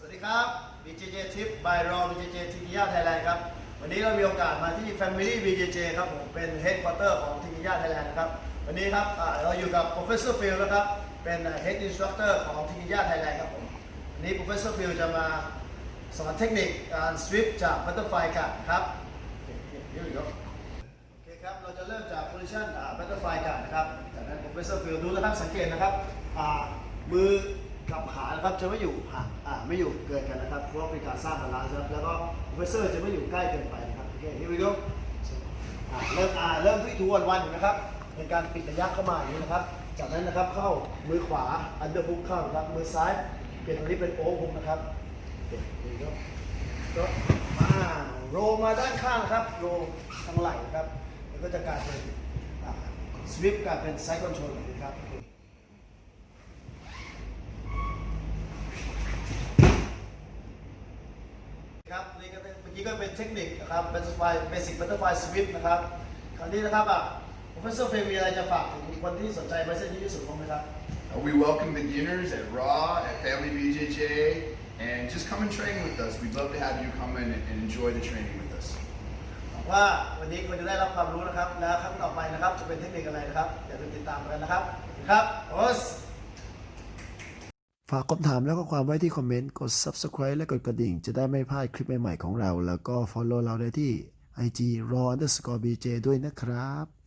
สวัสดีครับ BJJ Tip by Raw BJJ ทีนิยาไทยแลนด์ครับ วันนี้เรามีโอกาสมาที่ Family BJJ ครับผมเป็น Headquarter ของทีนิยาไทยแลนด์นะครับ วันนี้ครับเราอยู่กับ Professor Phil นะครับ เป็น Head Instructor ของทีนิยาไทยแลนด์ครับผม วันนี้ Professor Phil จะมาสอนเทคนิคการ sweep จาก Butterfly กันครับเดี๋ยวเดี๋ยวโอเคครับ เราจะเริ่มจาก position butterfly กันนะครับ จากนั้น professor Phil ดูนะครับ สังเกตนะครับมือ กับขานะครับจะไม่อยู่ห่างอ่าไม่อยู่เกินกันนะครับเพราะว่าเป็นการสร้างบาลานซ์ครับแล้วก็ professor จะไม่อยู่ใกล้เกินไปนะครับโอเค here we go อ่าเริ่มอ่าเริ่มที่ทวนวันนไหมครับเป็นการปิดระยะเข้ามาอย่างนี้นะครับ จากนั้นนะครับเข้ามือขวา under hook เข้านะครับมือซ้ายเปลี่ยนตรงนี้เป็น over hook นะครับโอเค here we go ก็มาโรมาด้านข้างครับโรทางไหล่ครับแล้วก็จะกลายเป็นสวิปกลายเป็นไซด์คอนโทรลนี้ครับโอเคครับนี่ก็เป็นเมื่อกี้ก็เป็นเทคนิคนะครับ butterfly basic butterfly sweep นะครับคราวนี้นะครับอะ professor เฟรมมีอะไรจะฝากถึงคนที่สนใจไบเซนที่ที่สุดบ้างไหมครับ Uh, we welcome beginners at Raw, at Family BJJ, and just come and train with us. We'd love to have you come in and, and enjoy the training with us. หวังว่าวันนี้คุณจะได้รับความรู้นะครับ แล้วครั้งต่อไปนะครับจะเป็นเทคนิคอะไรนะครับอย่าลืมติดตามกันนะครับขอบคุณครับโอส ฝากคำถามแล้วก็ความไว้ที่คอมเมนต์ กด subscribe และกดกระดิ่ง จะได้ไม่พลาดคลิปใหม่ๆของเรา แล้วก็ follow เราได้ที่ IG raw underscore bj ด้วยนะครับ